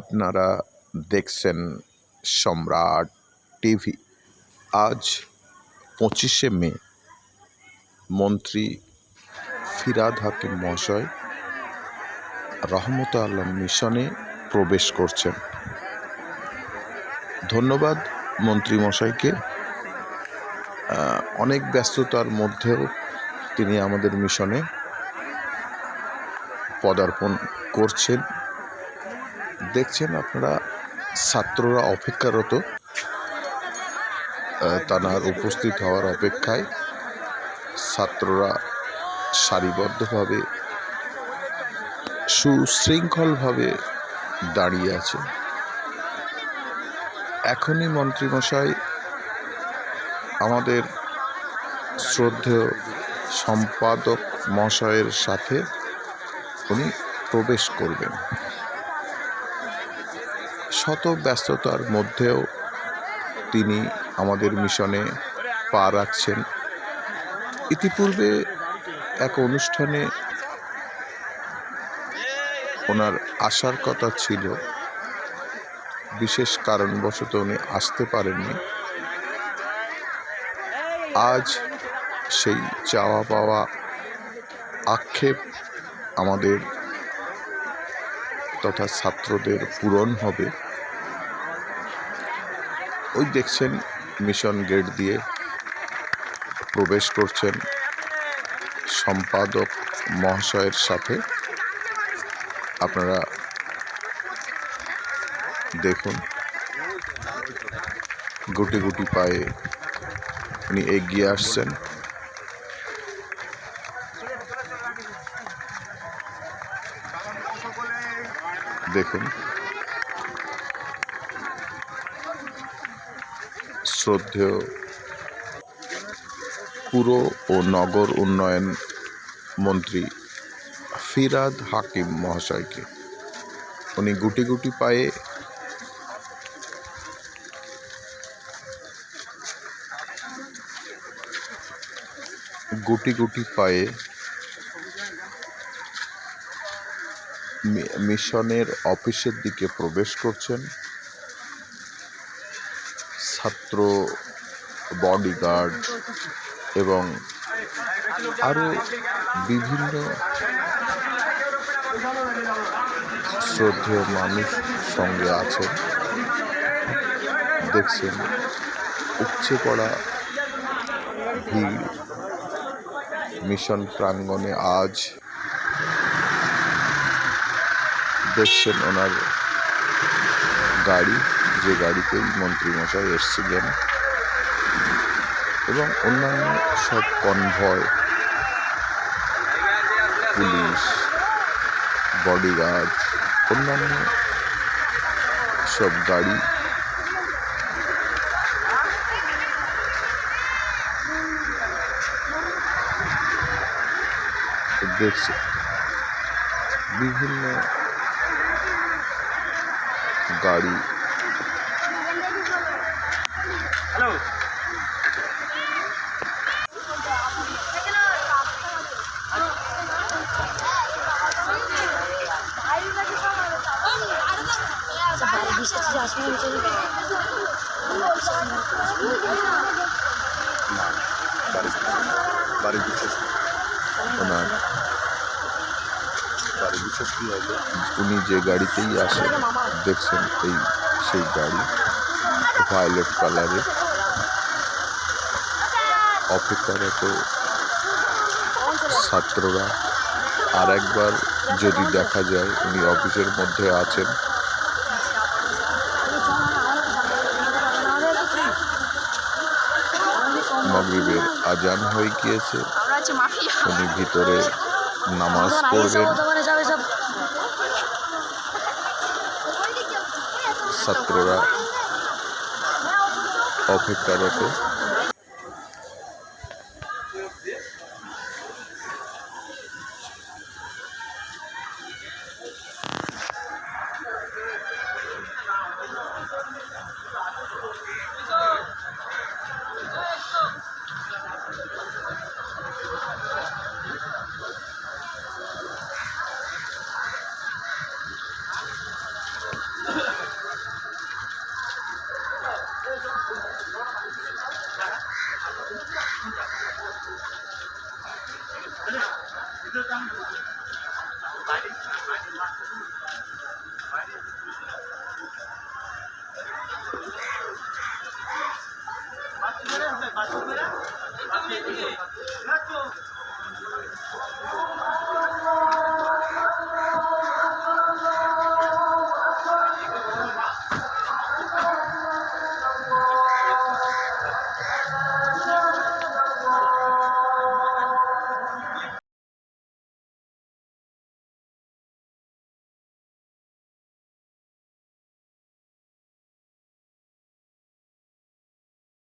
আপনারা দেখছেন সম্রাট টিভি। আজ পঁচিশে মে, মন্ত্রী ফিরাদ হাকিম মহাশয় রহমত আল্লাহ মিশনে প্রবেশ করছেন। ধন্যবাদ মন্ত্রী মশাইকে অনেক ব্যস্ততার মধ্যেও তিনি আমাদের মিশনে পদার্পণ করছেন। দেখছেন আপনারা? ছাত্ররা অপেক্ষারত তানার উপস্থিত হওয়ার অপেক্ষায় ছাত্ররা সারিবদ্ধভাবে, সুশৃঙ্খলভাবে দাঁড়িয়ে আছে। এখনই মন্ত্রীমশাই, আমাদের শ্রদ্ধেয় সম্পাদক মহাশয়ের সাথে উনি প্রবেশ করবেন। শত ব্যস্ততার মধ্যেও তিনি আমাদের মিশনে পা রাখছেন। ইতিপূর্বে এক অনুষ্ঠানে ওনার আসার কথা ছিল। বিশেষ কারণবশত উনি আসতে পারেননি। আজ সেই চাওয়া পাওয়া আক্ষেপ আমাদের তথা ছাত্রদের পূরণ হবে। ওই দেখছেন মিশন গেট দিয়ে প্রবেশ করছেন সম্পাদক মহাশয়ের সাথে। আপনারা দেখুন, গুটি গুটি পায়ে উনি এগিয়ে আসছেন। দেখুন শ্রদ্ধেয়। পুর ও নগর উন্নয়ন মন্ত্রী ফিরাদ হাকিম মহাশয়কে। উনি গুটি গুটি পায়ে গুটি গুটি পায়ে মিশনের অফিসের দিকে প্রবেশ করছেন। ছাত্র বডিগার্ড এবং আরও বিভিন্ন শ্রদ্ধেয় মানুষ সঙ্গে আছেন। দেখছেন, উপচে পড়া ভিড়, মিশন প্রাঙ্গণে আজ দেখছেন ওনার গাড়ি। যে গাড়িতেই মন্ত্রীমশাই এসেছিলেন এবং অন্যান্য সব কনভয় পুলিশ বডিগার্ড অন্যান্য সব গাড়ি দেখছে। বিভিন্ন গাড়ি বাড়ি বিশেষ ওনার বাড়ি বিশেষ কী হবে উনি যে গাড়িতেই আসেন দেখছেন এই সেই গাড়ি ভায়োলেট কালারে অপেক্ষারত ছাত্ররা আর একবার যদি দেখা যায় উনি অফিসের মধ্যে আছেন। মগরিবের আজান হয়ে গিয়েছে। উনি ভিতরে নামাজ পড়বেন। ছাত্ররা অপেক্ষারত